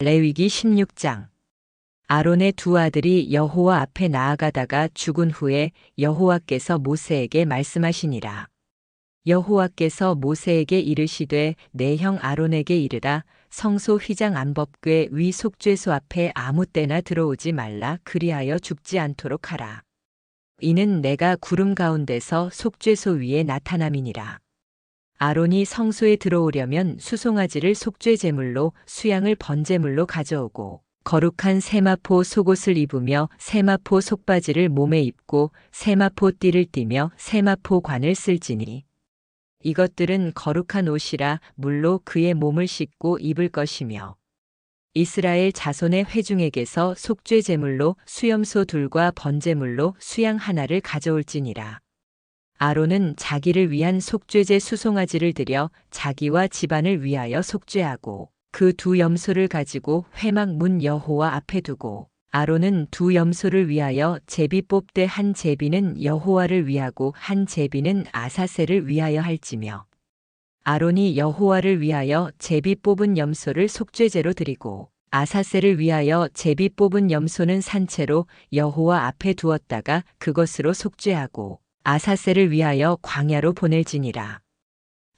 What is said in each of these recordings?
레위기 16장 아론의 두 아들이 여호와 앞에 나아가다가 죽은 후에 여호와께서 모세에게 말씀하시니라. 여호와께서 모세에게 이르시되 내 형 아론에게 이르라 성소 휘장 안법궤 위 속죄소 앞에 아무 때나 들어오지 말라 그리하여 죽지 않도록 하라. 이는 내가 구름 가운데서 속죄소 위에 나타남이니라. 아론이 성소에 들어오려면 수송아지를 속죄 제물로 수양을 번제물로 가져오고 거룩한 세마포 속옷을 입으며 세마포 속바지를 몸에 입고 세마포 띠를 띠며 세마포 관을 쓸지니 이것들은 거룩한 옷이라 물로 그의 몸을 씻고 입을 것이며 이스라엘 자손의 회중에게서 속죄 제물로 수염소 둘과 번제물로 수양 하나를 가져올지니라. 아론은 자기를 위한 속죄제 수송아지를 들여 자기와 집안을 위하여 속죄하고 그 두 염소를 가지고 회막 문 여호와 앞에 두고 아론은 두 염소를 위하여 제비 뽑되 한 제비는 여호와를 위하고 한 제비는 아사셀을 위하여 할지며 아론이 여호와를 위하여 제비 뽑은 염소를 속죄제로 드리고 아사셀을 위하여 제비 뽑은 염소는 산채로 여호와 앞에 두었다가 그것으로 속죄하고 아사셀을 위하여 광야로 보낼지니라.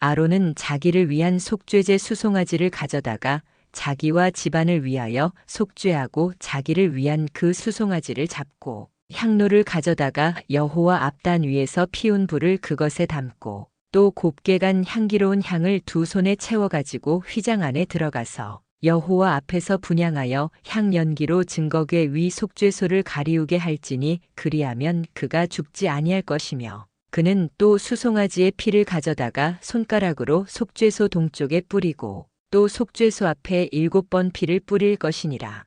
아론은 자기를 위한 속죄제 수송아지를 가져다가 자기와 집안을 위하여 속죄하고 자기를 위한 그 수송아지를 잡고 향로를 가져다가 여호와 앞단 위에서 피운 불을 그것에 담고 또 곱게 간 향기로운 향을 두 손에 채워 가지고 휘장 안에 들어가서 여호와 앞에서 분양하여 향 연기로 증거궤 위 속죄소를 가리우게 할지니 그리하면 그가 죽지 아니할 것이며 그는 또 수송아지의 피를 가져다가 손가락으로 속죄소 동쪽에 뿌리고 또 속죄소 앞에 일곱 번 피를 뿌릴 것이니라.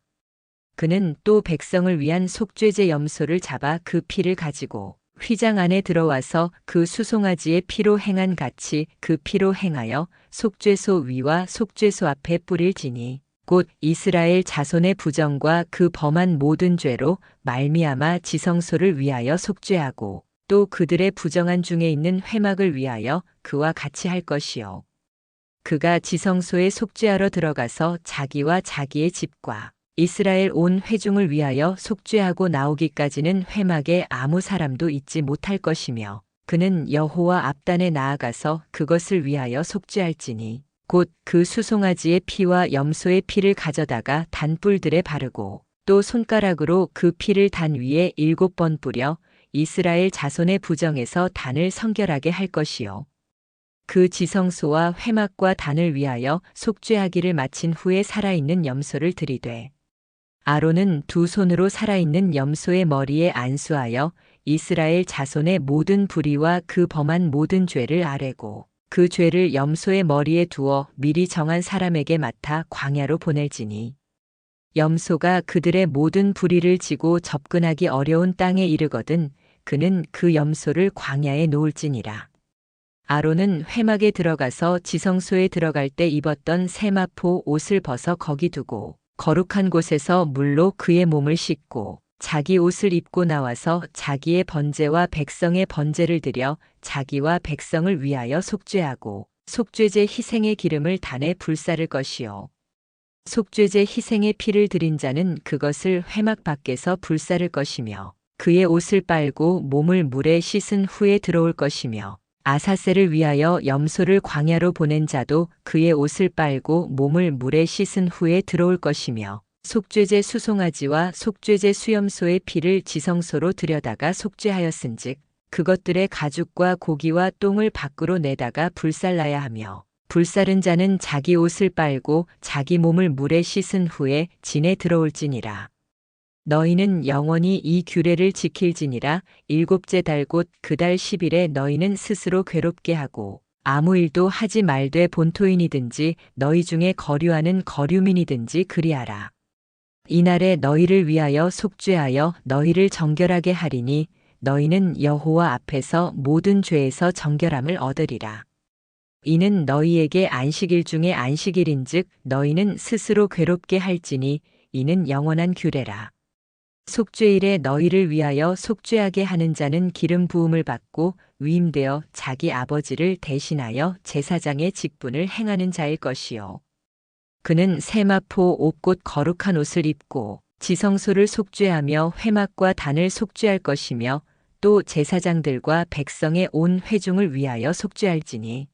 그는 또 백성을 위한 속죄제 염소를 잡아 그 피를 가지고 휘장 안에 들어와서 그 수송아지의 피로 행한 같이 그 피로 행하여 속죄소 위와 속죄소 앞에 뿌릴지니 곧 이스라엘 자손의 부정과 그 범한 모든 죄로 말미암아 지성소를 위하여 속죄하고 또 그들의 부정한 중에 있는 회막을 위하여 그와 같이 할 것이요. 그가 지성소에 속죄하러 들어가서 자기와 자기의 집과 이스라엘 온 회중을 위하여 속죄하고 나오기까지는 회막에 아무 사람도 있지 못할 것이며 그는 여호와 앞단에 나아가서 그것을 위하여 속죄할지니 곧 그 수송아지의 피와 염소의 피를 가져다가 단뿔들에 바르고 또 손가락으로 그 피를 단 위에 일곱 번 뿌려 이스라엘 자손의 부정에서 단을 성결하게 할 것이요. 그 지성소와 회막과 단을 위하여 속죄하기를 마친 후에 살아있는 염소를 들이되 아론은 두 손으로 살아있는 염소의 머리에 안수하여 이스라엘 자손의 모든 불의와 그 범한 모든 죄를 아뢰고 그 죄를 염소의 머리에 두어 미리 정한 사람에게 맡아 광야로 보낼지니 염소가 그들의 모든 불의를 지고 접근하기 어려운 땅에 이르거든 그는 그 염소를 광야에 놓을지니라. 아론은 회막에 들어가서 지성소에 들어갈 때 입었던 세마포 옷을 벗어 거기 두고 거룩한 곳에서 물로 그의 몸을 씻고 자기 옷을 입고 나와서 자기의 번제와 백성의 번제를 드려 자기와 백성을 위하여 속죄하고 속죄제 희생의 기름을 단에 불사를 것이요. 속죄제 희생의 피를 드린 자는 그것을 회막 밖에서 불사를 것이며 그의 옷을 빨고 몸을 물에 씻은 후에 들어올 것이며 아사셀을 위하여 염소를 광야로 보낸 자도 그의 옷을 빨고 몸을 물에 씻은 후에 들어올 것이며 속죄제 수송아지와 속죄제 수염소의 피를 지성소로 들여다가 속죄하였은즉 그것들의 가죽과 고기와 똥을 밖으로 내다가 불살라야 하며 불사른 자는 자기 옷을 빨고 자기 몸을 물에 씻은 후에 진에 들어올지니라. 너희는 영원히 이 규례를 지킬지니라 일곱째 달 곧 그달 10일에 너희는 스스로 괴롭게 하고 아무 일도 하지 말되 본토인이든지 너희 중에 거류하는 거류민이든지 그리하라. 이날에 너희를 위하여 속죄하여 너희를 정결하게 하리니 너희는 여호와 앞에서 모든 죄에서 정결함을 얻으리라. 이는 너희에게 안식일 중에 안식일인즉 너희는 스스로 괴롭게 할지니 이는 영원한 규례라. 속죄일에 너희를 위하여 속죄하게 하는 자는 기름 부음을 받고 위임되어 자기 아버지를 대신하여 제사장의 직분을 행하는 자일 것이요. 그는 세마포 옥곧 거룩한 옷을 입고 지성소를 속죄하며 회막과 단을 속죄할 것이며 또 제사장들과 백성의 온 회중을 위하여 속죄할지니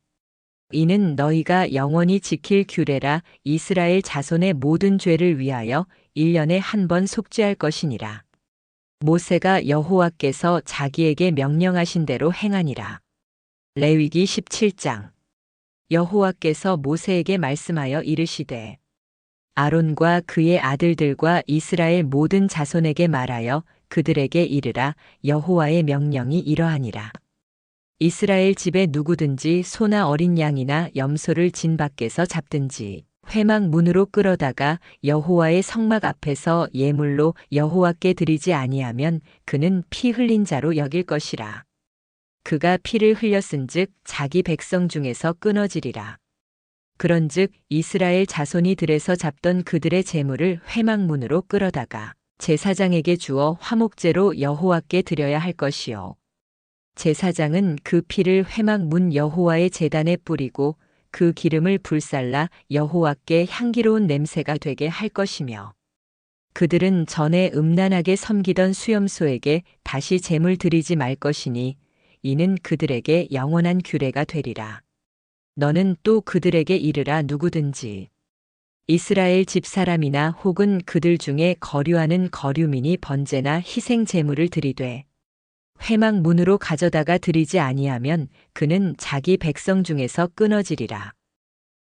이는 너희가 영원히 지킬 규례라 이스라엘 자손의 모든 죄를 위하여 1년에 한 번 속죄할 것이니라. 모세가 여호와께서 자기에게 명령하신 대로 행하니라. 레위기 17장 여호와께서 모세에게 말씀하여 이르시되 아론과 그의 아들들과 이스라엘 모든 자손에게 말하여 그들에게 이르라 여호와의 명령이 이러하니라. 이스라엘 집에 누구든지 소나 어린 양이나 염소를 진 밖에서 잡든지 회막 문으로 끌어다가 여호와의 성막 앞에서 예물로 여호와께 드리지 아니하면 그는 피 흘린 자로 여길 것이라. 그가 피를 흘렸은즉 자기 백성 중에서 끊어지리라. 그런즉 이스라엘 자손이 들에서 잡던 그들의 재물을 회막 문으로 끌어다가 제사장에게 주어 화목제로 여호와께 드려야 할 것이요. 제사장은 그 피를 회막 문 여호와의 제단에 뿌리고 그 기름을 불살라 여호와께 향기로운 냄새가 되게 할 것이며 그들은 전에 음란하게 섬기던 수염소에게 다시 제물 드리지 말 것이니 이는 그들에게 영원한 규례가 되리라. 너는 또 그들에게 이르라 누구든지 이스라엘 집 사람이나 혹은 그들 중에 거류하는 거류민이 번제나 희생 제물을 드리되 회막 문으로 가져다가 드리지 아니하면 그는 자기 백성 중에서 끊어지리라.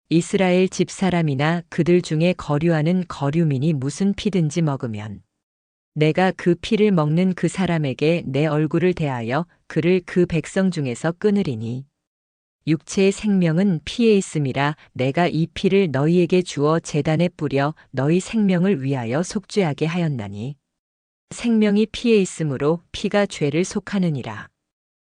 이스라엘 집 사람이나 그들 중에 거류하는 거류민이 무슨 피든지 먹으면 내가 그 피를 먹는 그 사람에게 내 얼굴을 대하여 그를 그 백성 중에서 끊으리니 육체의 생명은 피에 있음이라 내가 이 피를 너희에게 주어 재단에 뿌려 너희 생명을 위하여 속죄하게 하였나니 생명이 피에 있으므로 피가 죄를 속하느니라.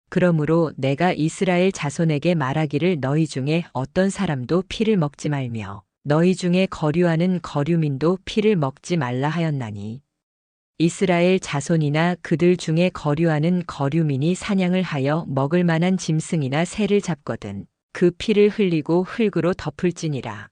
그러므로 내가 이스라엘 자손에게 말하기를 너희 중에 어떤 사람도 피를 먹지 말며 너희 중에 거류하는 거류민도 피를 먹지 말라 하였나니 이스라엘 자손이나 그들 중에 거류하는 거류민이 사냥을 하여 먹을 만한 짐승이나 새를 잡거든 그 피를 흘리고 흙으로 덮을지니라.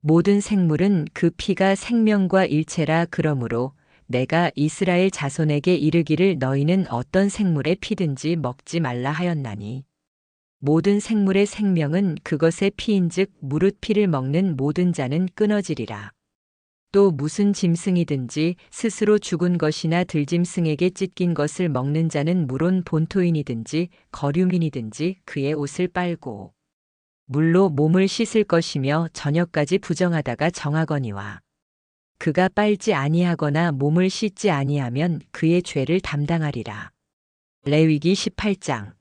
모든 생물은 그 피가 생명과 일체라 그러므로 내가 이스라엘 자손에게 이르기를 너희는 어떤 생물의 피든지 먹지 말라 하였나니 모든 생물의 생명은 그것의 피인즉 무릇 피를 먹는 모든 자는 끊어지리라. 또 무슨 짐승이든지 스스로 죽은 것이나 들짐승에게 찢긴 것을 먹는 자는 물론 본토인이든지 거류민이든지 그의 옷을 빨고 물로 몸을 씻을 것이며 저녁까지 부정하다가 정하거니와 그가 빨지 아니하거나 몸을 씻지 아니하면 그의 죄를 담당하리라. 레위기 18장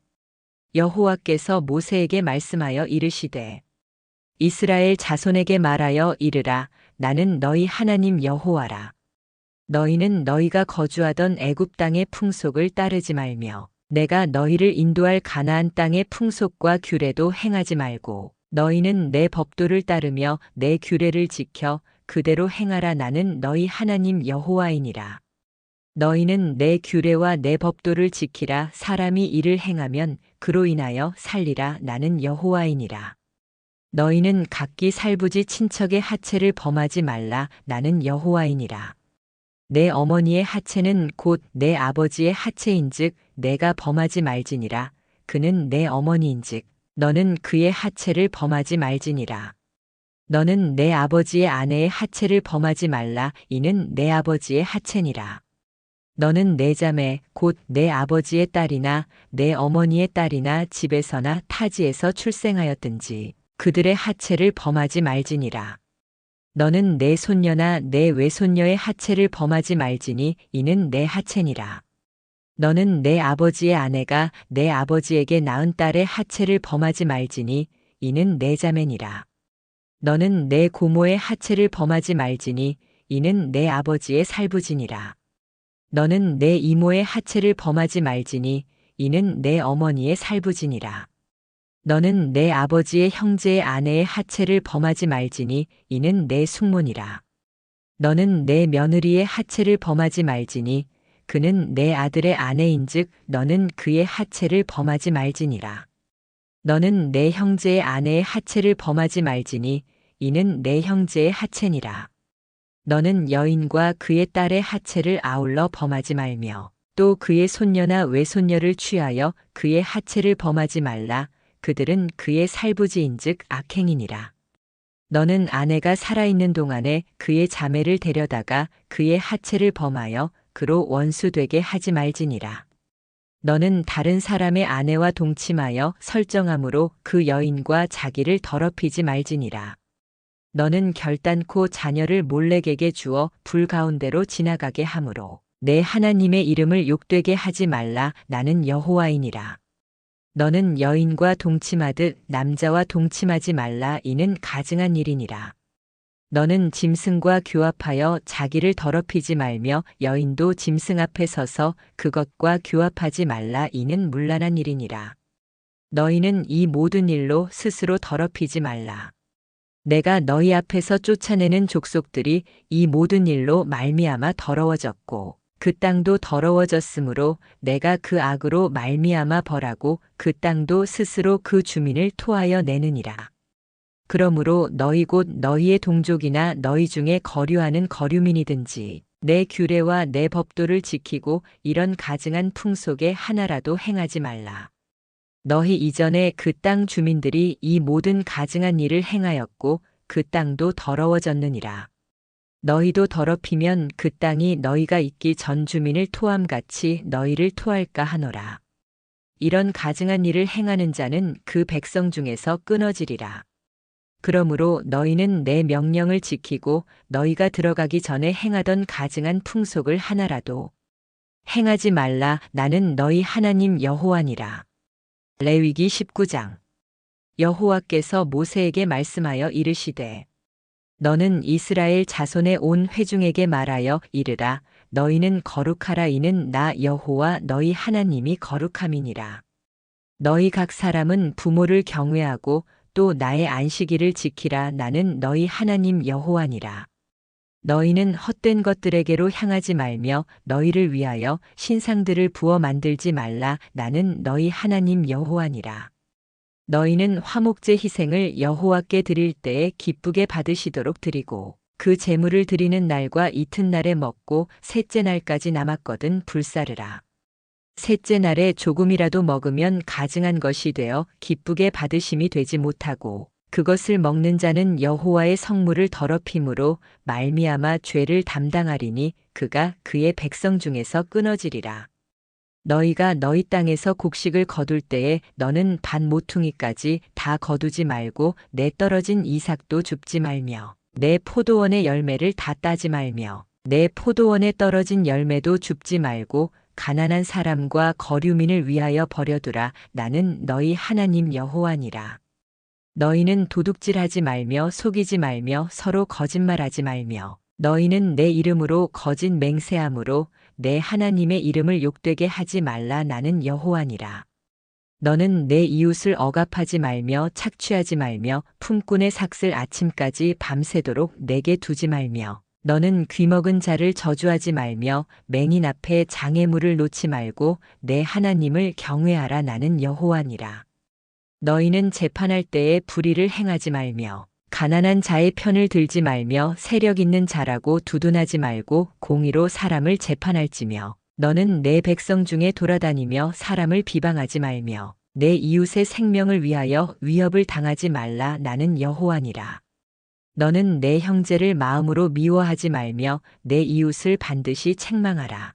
여호와께서 모세에게 말씀하여 이르시되 이스라엘 자손에게 말하여 이르라 나는 너희 하나님 여호와라. 너희는 너희가 거주하던 애굽 땅의 풍속을 따르지 말며 내가 너희를 인도할 가나안 땅의 풍속과 규례도 행하지 말고 너희는 내 법도를 따르며 내 규례를 지켜 그대로 행하라 나는 너희 하나님 여호와이니라. 너희는 내 규례와 내 법도를 지키라 사람이 이를 행하면 그로 인하여 살리라 나는 여호와이니라. 너희는 각기 살부지 친척의 하체를 범하지 말라 나는 여호와이니라. 내 어머니의 하체는 곧 내 아버지의 하체인즉 내가 범하지 말지니라. 그는 내 어머니인즉 너는 그의 하체를 범하지 말지니라. 너는 내 아버지의 아내의 하체를 범하지 말라. 이는 내 아버지의 하체니라. 너는 내 자매 곧 내 아버지의 딸이나 내 어머니의 딸이나 집에서나 타지에서 출생하였든지 그들의 하체를 범하지 말지니라. 너는 내 손녀나 내 외손녀의 하체를 범하지 말지니 이는 내 하체니라. 너는 내 아버지의 아내가 내 아버지에게 낳은 딸의 하체를 범하지 말지니 이는 내 자매니라. 너는 내 고모의 하체를 범하지 말지니 이는 내 아버지의 살부지니라. 너는 내 이모의 하체를 범하지 말지니 이는 내 어머니의 살부지니라. 너는 내 아버지의 형제의 아내의 하체를 범하지 말지니 이는 내 숙모니라. 너는 내 며느리의 하체를 범하지 말지니 그는 내 아들의 아내인즉 너는 그의 하체를 범하지 말지니라. 너는 내 형제의 아내의 하체를 범하지 말지니 이는 내 형제의 하체니라. 너는 여인과 그의 딸의 하체를 아울러 범하지 말며 또 그의 손녀나 외손녀를 취하여 그의 하체를 범하지 말라. 그들은 그의 살부지인즉 악행이니라. 너는 아내가 살아있는 동안에 그의 자매를 데려다가 그의 하체를 범하여 그로 원수되게 하지 말지니라. 너는 다른 사람의 아내와 동침하여 설정함으로 그 여인과 자기를 더럽히지 말지니라. 너는 결단코 자녀를 몰래에게 주어 불 가운데로 지나가게 함으로 내 하나님의 이름을 욕되게 하지 말라 나는 여호와이니라. 너는 여인과 동침하듯 남자와 동침하지 말라 이는 가증한 일이니라. 너는 짐승과 교합하여 자기를 더럽히지 말며 여인도 짐승 앞에 서서 그것과 교합하지 말라 이는 문란한 일이니라. 너희는 이 모든 일로 스스로 더럽히지 말라. 내가 너희 앞에서 쫓아내는 족속들이 이 모든 일로 말미암아 더러워졌고 그 땅도 더러워졌으므로 내가 그 악으로 말미암아 벌하고 그 땅도 스스로 그 주민을 토하여 내느니라. 그러므로 너희 곧 너희의 동족이나 너희 중에 거류하는 거류민이든지 내 규례와 내 법도를 지키고 이런 가증한 풍속에 하나라도 행하지 말라. 너희 이전에 그 땅 주민들이 이 모든 가증한 일을 행하였고 그 땅도 더러워졌느니라. 너희도 더럽히면 그 땅이 너희가 있기 전 주민을 토함같이 너희를 토할까 하노라. 이런 가증한 일을 행하는 자는 그 백성 중에서 끊어지리라. 그러므로 너희는 내 명령을 지키고 너희가 들어가기 전에 행하던 가증한 풍속을 하나라도 행하지 말라 나는 너희 하나님 여호와니라. 레위기 19장 여호와께서 모세에게 말씀하여 이르시되 너는 이스라엘 자손의 온 회중에게 말하여 이르라 너희는 거룩하라 이는 나 여호와 너희 하나님이 거룩함이니라. 너희 각 사람은 부모를 경외하고 또 나의 안식일을 지키라 나는 너희 하나님 여호와니라. 너희는 헛된 것들에게로 향하지 말며 너희를 위하여 신상들을 부어 만들지 말라 나는 너희 하나님 여호와니라. 너희는 화목제 희생을 여호와께 드릴 때에 기쁘게 받으시도록 드리고 그 제물을 드리는 날과 이튿날에 먹고 셋째 날까지 남았거든 불사르라. 셋째 날에 조금이라도 먹으면 가증한 것이 되어 기쁘게 받으심이 되지 못하고 그것을 먹는 자는 여호와의 성물을 더럽힘으로 말미암아 죄를 담당하리니 그가 그의 백성 중에서 끊어지리라. 너희가 너희 땅에서 곡식을 거둘 때에 너는 반 모퉁이까지 다 거두지 말고 내 떨어진 이삭도 줍지 말며 내 포도원의 열매를 다 따지 말며 내 포도원에 떨어진 열매도 줍지 말고 가난한 사람과 거류민을 위하여 버려두라 나는 너희 하나님 여호와니라. 너희는 도둑질하지 말며 속이지 말며 서로 거짓말하지 말며 너희는 내 이름으로 거짓 맹세함으로 내 하나님의 이름을 욕되게 하지 말라 나는 여호와니라. 너는 내 이웃을 억압하지 말며 착취하지 말며 품꾼의 삭슬 아침까지 밤새도록 내게 두지 말며 너는 귀먹은 자를 저주하지 말며 맹인 앞에 장애물을 놓지 말고 내 하나님을 경외하라 나는 여호와니라. 너희는 재판할 때에 불의를 행하지 말며 가난한 자의 편을 들지 말며 세력 있는 자라고 두둔하지 말고 공의로 사람을 재판할지며 너는 내 백성 중에 돌아다니며 사람을 비방하지 말며 내 이웃의 생명을 위하여 위협을 당하지 말라 나는 여호와니라. 너는 내 형제를 마음으로 미워하지 말며 내 이웃을 반드시 책망하라.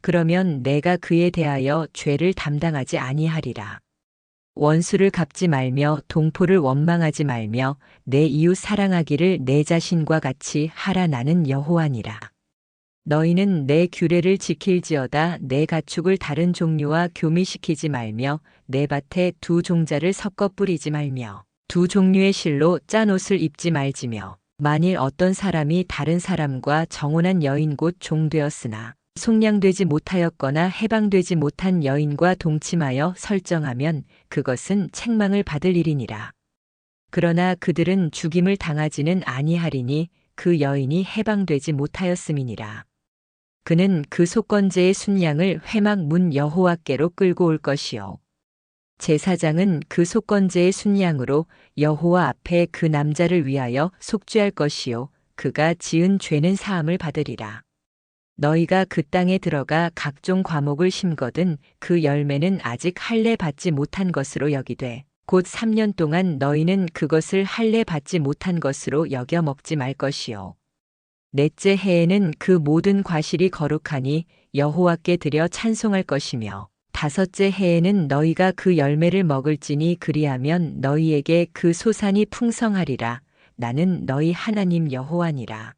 그러면 내가 그에 대하여 죄를 담당하지 아니하리라. 원수를 갚지 말며 동포를 원망하지 말며 내 이웃 사랑하기를 내 자신과 같이 하라 나는 여호와니라. 너희는 내 규례를 지킬지어다 내 가축을 다른 종류와 교미시키지 말며 내 밭에 두 종자를 섞어 뿌리지 말며 두 종류의 실로 짠 옷을 입지 말지며 만일 어떤 사람이 다른 사람과 정혼한 여인 곧 종되었으나 속량되지 못하였거나 해방되지 못한 여인과 동침하여 설정하면 그것은 책망을 받을 일이니라. 그러나 그들은 죽임을 당하지는 아니하리니 그 여인이 해방되지 못하였음이니라. 그는 그 속건제의 순양을 회막 문 여호와께로 끌고 올 것이요. 제사장은 그 속건제의 순양으로 여호와 앞에 그 남자를 위하여 속죄할 것이요 그가 지은 죄는 사함을 받으리라. 너희가 그 땅에 들어가 각종 과목을 심거든 그 열매는 아직 할례 받지 못한 것으로 여기되 곧 3년 동안 너희는 그것을 할례 받지 못한 것으로 여겨 먹지 말 것이요 넷째 해에는 그 모든 과실이 거룩하니 여호와께 드려 찬송할 것이며 다섯째 해에는 너희가 그 열매를 먹을지니 그리하면 너희에게 그 소산이 풍성하리라. 나는 너희 하나님 여호와니라.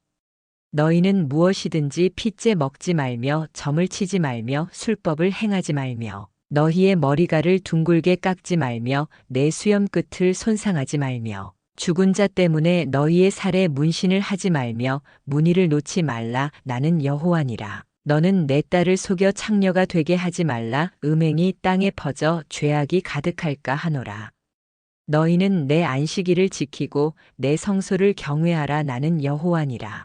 너희는 무엇이든지 핏째 먹지 말며 점을 치지 말며 술법을 행하지 말며 너희의 머리가를 둥글게 깎지 말며 내 수염 끝을 손상하지 말며 죽은 자 때문에 너희의 살에 문신을 하지 말며 무늬를 놓지 말라. 나는 여호와니라 너는 내 딸을 속여 창녀가 되게 하지 말라. 음행이 땅에 퍼져 죄악이 가득할까 하노라. 너희는 내 안식일을 지키고 내 성소를 경외하라. 나는 여호와니라.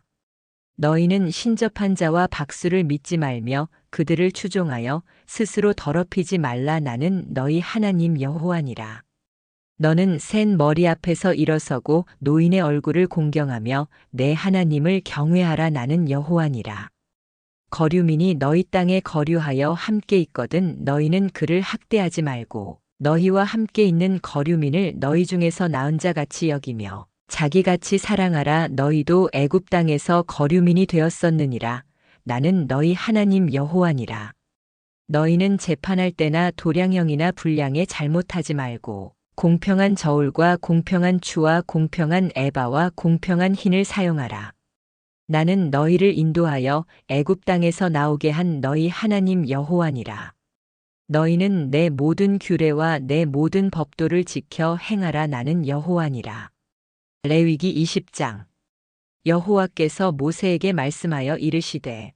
너희는 신접한 자와 박수를 믿지 말며 그들을 추종하여 스스로 더럽히지 말라. 나는 너희 하나님 여호와니라. 너는 센 머리 앞에서 일어서고 노인의 얼굴을 공경하며 내 하나님을 경외하라. 나는 여호와니라. 거류민이 너희 땅에 거류하여 함께 있거든 너희는 그를 학대하지 말고 너희와 함께 있는 거류민을 너희 중에서 나은 자 같이 여기며 자기같이 사랑하라 너희도 애굽 땅에서 거류민이 되었었느니라. 나는 너희 하나님 여호와니라. 너희는 재판할 때나 도량형이나 분량에 잘못하지 말고 공평한 저울과 공평한 추와 공평한 에바와 공평한 흰을 사용하라 나는 너희를 인도하여 애굽 땅에서 나오게 한 너희 하나님 여호와니라. 너희는 내 모든 규례와 내 모든 법도를 지켜 행하라. 나는 여호와니라. 레위기 20장. 여호와께서 모세에게 말씀하여 이르시되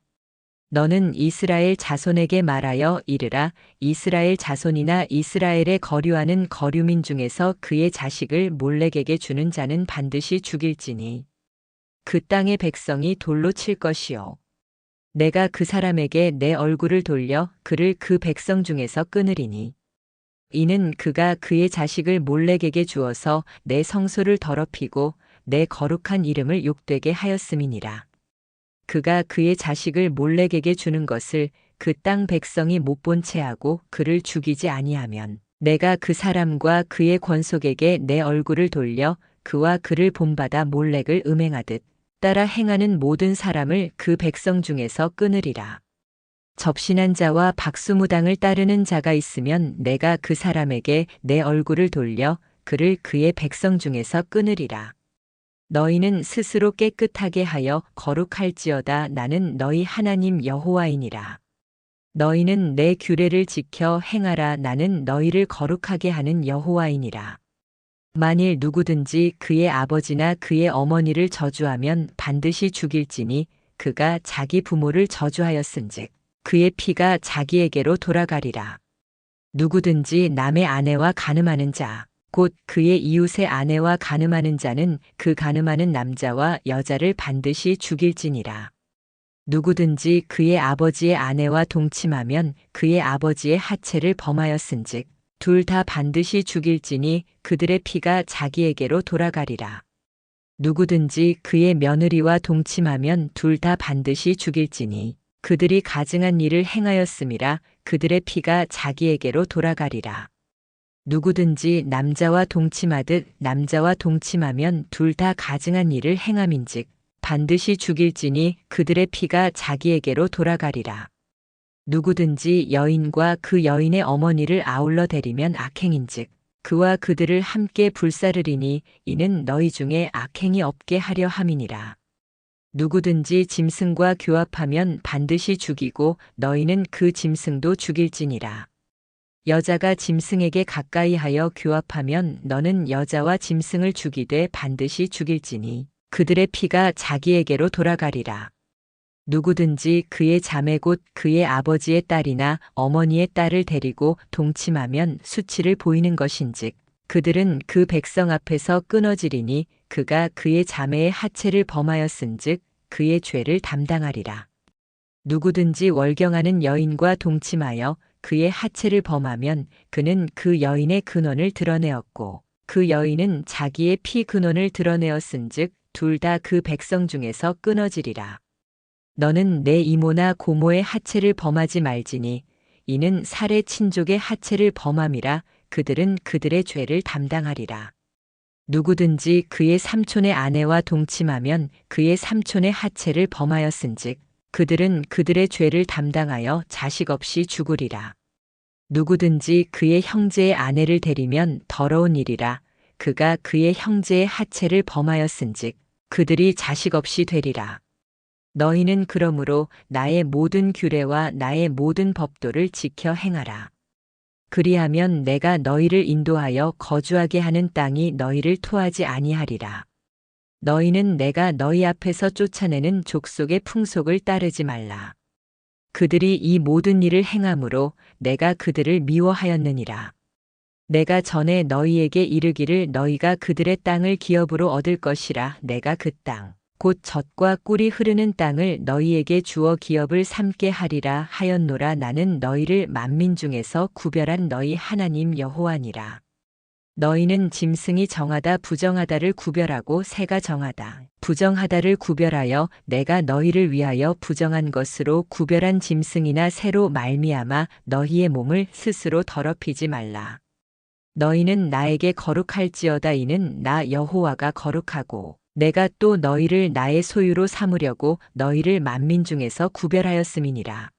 너는 이스라엘 자손에게 말하여 이르라. 이스라엘 자손이나 이스라엘에 거류하는 거류민 중에서 그의 자식을 몰렉에게 주는 자는 반드시 죽일지니 그 땅의 백성이 돌로 칠 것이요 내가 그 사람에게 내 얼굴을 돌려 그를 그 백성 중에서 끊으리니 이는 그가 그의 자식을 몰렉에게 주어서 내 성소를 더럽히고 내 거룩한 이름을 욕되게 하였음이니라. 그가 그의 자식을 몰렉에게 주는 것을 그 땅 백성이 못 본 채하고 그를 죽이지 아니하면 내가 그 사람과 그의 권속에게 내 얼굴을 돌려 그와 그를 본받아 몰렉을 음행하듯 따라 행하는 모든 사람을 그 백성 중에서 끊으리라. 접신한 자와 박수무당을 따르는 자가 있으면 내가 그 사람에게 내 얼굴을 돌려 그를 그의 백성 중에서 끊으리라. 너희는 스스로 깨끗하게 하여 거룩할지어다 나는 너희 하나님 여호와이니라. 너희는 내 규례를 지켜 행하라 나는 너희를 거룩하게 하는 여호와이니라. 만일 누구든지 그의 아버지나 그의 어머니를 저주하면 반드시 죽일지니 그가 자기 부모를 저주하였은즉 그의 피가 자기에게로 돌아가리라. 누구든지 남의 아내와 가늠하는 자, 곧 그의 이웃의 아내와 가늠하는 자는 그 가늠하는 남자와 여자를 반드시 죽일지니라. 누구든지 그의 아버지의 아내와 동침하면 그의 아버지의 하체를 범하였은즉 둘 다 반드시 죽일지니 그들의 피가 자기에게로 돌아가리라. 누구든지 그의 며느리와 동침하면 둘 다 반드시 죽일지니 그들이 가증한 일을 행하였음이라 그들의 피가 자기에게로 돌아가리라. 누구든지 남자와 동침하듯 남자와 동침하면 둘 다 가증한 일을 행함인즉 반드시 죽일지니 그들의 피가 자기에게로 돌아가리라. 누구든지 여인과 그 여인의 어머니를 아울러 데리면 악행인즉 그와 그들을 함께 불사르리니 이는 너희 중에 악행이 없게 하려 함이니라. 누구든지 짐승과 교합하면 반드시 죽이고 너희는 그 짐승도 죽일지니라. 여자가 짐승에게 가까이 하여 교합하면 너는 여자와 짐승을 죽이되 반드시 죽일지니 그들의 피가 자기에게로 돌아가리라. 누구든지 그의 자매 곧 그의 아버지의 딸이나 어머니의 딸을 데리고 동침하면 수치를 보이는 것인즉 그들은 그 백성 앞에서 끊어지리니 그가 그의 자매의 하체를 범하였은즉 그의 죄를 담당하리라. 누구든지 월경하는 여인과 동침하여 그의 하체를 범하면 그는 그 여인의 근원을 드러내었고 그 여인은 자기의 피 근원을 드러내었은즉 둘 다 그 백성 중에서 끊어지리라. 너는 내 이모나 고모의 하체를 범하지 말지니 이는 살해 친족의 하체를 범함이라 그들은 그들의 죄를 담당하리라. 누구든지 그의 삼촌의 아내와 동침하면 그의 삼촌의 하체를 범하였은즉 그들은 그들의 죄를 담당하여 자식 없이 죽으리라. 누구든지 그의 형제의 아내를 데리면 더러운 일이라 그가 그의 형제의 하체를 범하였은즉 그들이 자식 없이 되리라. 너희는 그러므로 나의 모든 규례와 나의 모든 법도를 지켜 행하라. 그리하면 내가 너희를 인도하여 거주하게 하는 땅이 너희를 토하지 아니하리라. 너희는 내가 너희 앞에서 쫓아내는 족속의 풍속을 따르지 말라. 그들이 이 모든 일을 행함으로 내가 그들을 미워하였느니라. 내가 전에 너희에게 이르기를 너희가 그들의 땅을 기업으로 얻을 것이라 내가 그 땅, 곧 젖과 꿀이 흐르는 땅을 너희에게 주어 기업을 삼게 하리라 하였노라 나는 너희를 만민 중에서 구별한 너희 하나님 여호와니라. 너희는 짐승이 정하다 부정하다를 구별하고 새가 정하다 부정하다를 구별하여 내가 너희를 위하여 부정한 것으로 구별한 짐승이나 새로 말미암아 너희의 몸을 스스로 더럽히지 말라. 너희는 나에게 거룩할지어다 이는 나 여호와가 거룩하고 내가 또 너희를 나의 소유로 삼으려고 너희를 만민 중에서 구별하였음이니라.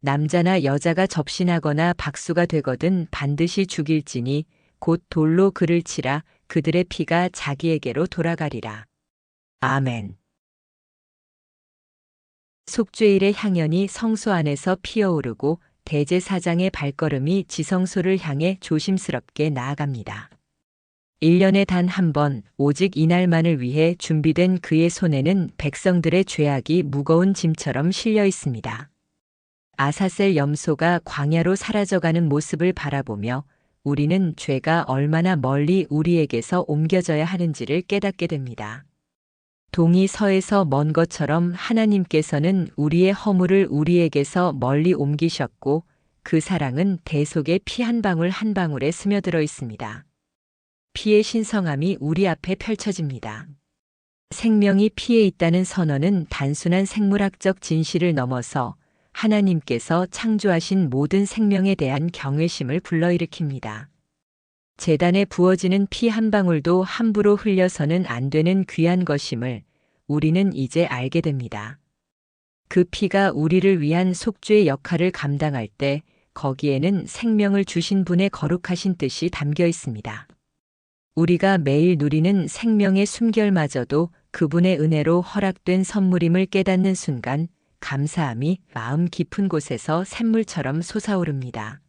남자나 여자가 접신하거나 박수가 되거든 반드시 죽일지니 곧 돌로 그를 치라 그들의 피가 자기에게로 돌아가리라. 아멘. 속죄일의 향연이 성소 안에서 피어오르고 대제사장의 발걸음이 지성소를 향해 조심스럽게 나아갑니다. 1년에 단 한 번, 오직 이날만을 위해 준비된 그의 손에는 백성들의 죄악이 무거운 짐처럼 실려 있습니다. 아사셀 염소가 광야로 사라져가는 모습을 바라보며 우리는 죄가 얼마나 멀리 우리에게서 옮겨져야 하는지를 깨닫게 됩니다. 동이 서에서 먼 것처럼 하나님께서는 우리의 허물을 우리에게서 멀리 옮기셨고 그 사랑은 대속의 피 한 방울 한 방울에 스며들어 있습니다. 피의 신성함이 우리 앞에 펼쳐집니다. 생명이 피에 있다는 선언은 단순한 생물학적 진실을 넘어서 하나님께서 창조하신 모든 생명에 대한 경외심을 불러일으킵니다. 재단에 부어지는 피 한 방울도 함부로 흘려서는 안 되는 귀한 것임을 우리는 이제 알게 됩니다. 그 피가 우리를 위한 속죄의 역할을 감당할 때 거기에는 생명을 주신 분의 거룩하신 뜻이 담겨 있습니다. 우리가 매일 누리는 생명의 숨결마저도 그분의 은혜로 허락된 선물임을 깨닫는 순간 감사함이 마음 깊은 곳에서 샘물처럼 솟아오릅니다.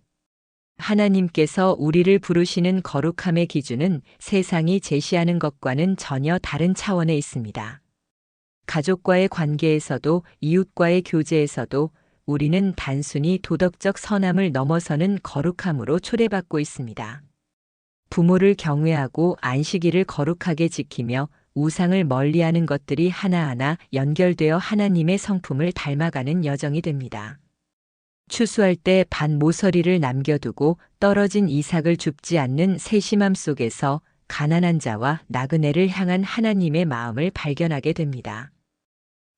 하나님께서 우리를 부르시는 거룩함의 기준은 세상이 제시하는 것과는 전혀 다른 차원에 있습니다. 가족과의 관계에서도 이웃과의 교제에서도 우리는 단순히 도덕적 선함을 넘어서는 거룩함으로 초대받고 있습니다. 부모를 경외하고 안식일을 거룩하게 지키며 우상을 멀리하는 것들이 하나하나 연결되어 하나님의 성품을 닮아가는 여정이 됩니다. 추수할 때 반 모서리를 남겨두고 떨어진 이삭을 줍지 않는 세심함 속에서 가난한 자와 나그네를 향한 하나님의 마음을 발견하게 됩니다.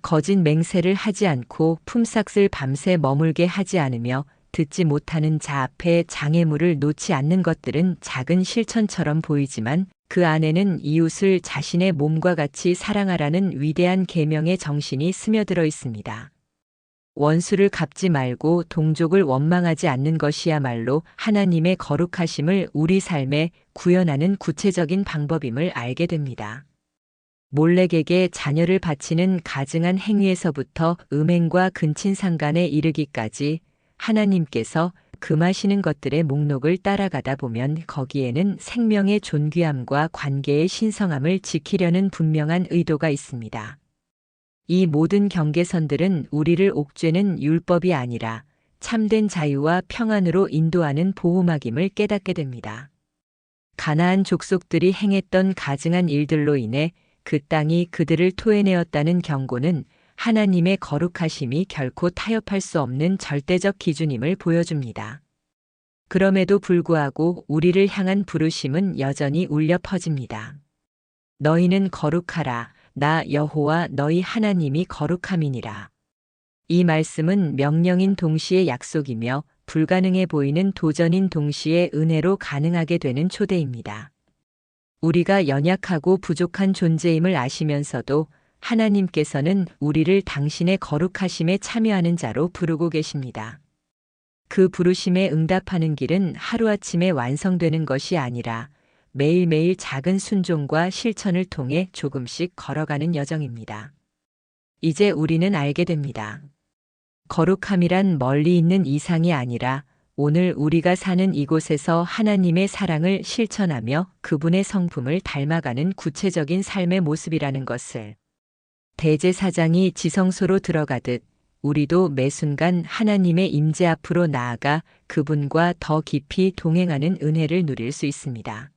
거짓 맹세를 하지 않고 품삯을 밤새 머물게 하지 않으며 듣지 못하는 자 앞에 장애물을 놓지 않는 것들은 작은 실천처럼 보이지만 그 안에는 이웃을 자신의 몸과 같이 사랑하라는 위대한 계명의 정신이 스며들어 있습니다. 원수를 갚지 말고 동족을 원망하지 않는 것이야말로 하나님의 거룩하심을 우리 삶에 구현하는 구체적인 방법임을 알게 됩니다. 몰렉에게 자녀를 바치는 가증한 행위에서부터 음행과 근친상간에 이르기까지 하나님께서 금하시는 것들의 목록을 따라가다 보면 거기에는 생명의 존귀함과 관계의 신성함을 지키려는 분명한 의도가 있습니다. 이 모든 경계선들은 우리를 옥죄는 율법이 아니라 참된 자유와 평안으로 인도하는 보호막임을 깨닫게 됩니다. 가나안 족속들이 행했던 가증한 일들로 인해 그 땅이 그들을 토해내었다는 경고는 하나님의 거룩하심이 결코 타협할 수 없는 절대적 기준임을 보여줍니다. 그럼에도 불구하고 우리를 향한 부르심은 여전히 울려 퍼집니다. 너희는 거룩하라. 나 여호와 너희 하나님이 거룩함이니라. 이 말씀은 명령인 동시에 약속이며 불가능해 보이는 도전인 동시에 은혜로 가능하게 되는 초대입니다. 우리가 연약하고 부족한 존재임을 아시면서도 하나님께서는 우리를 당신의 거룩하심에 참여하는 자로 부르고 계십니다. 그 부르심에 응답하는 길은 하루아침에 완성되는 것이 아니라 매일매일 작은 순종과 실천을 통해 조금씩 걸어가는 여정입니다. 이제 우리는 알게 됩니다. 거룩함이란 멀리 있는 이상이 아니라 오늘 우리가 사는 이곳에서 하나님의 사랑을 실천하며 그분의 성품을 닮아가는 구체적인 삶의 모습이라는 것을 대제사장이 지성소로 들어가듯 우리도 매 순간 하나님의 임재 앞으로 나아가 그분과 더 깊이 동행하는 은혜를 누릴 수 있습니다.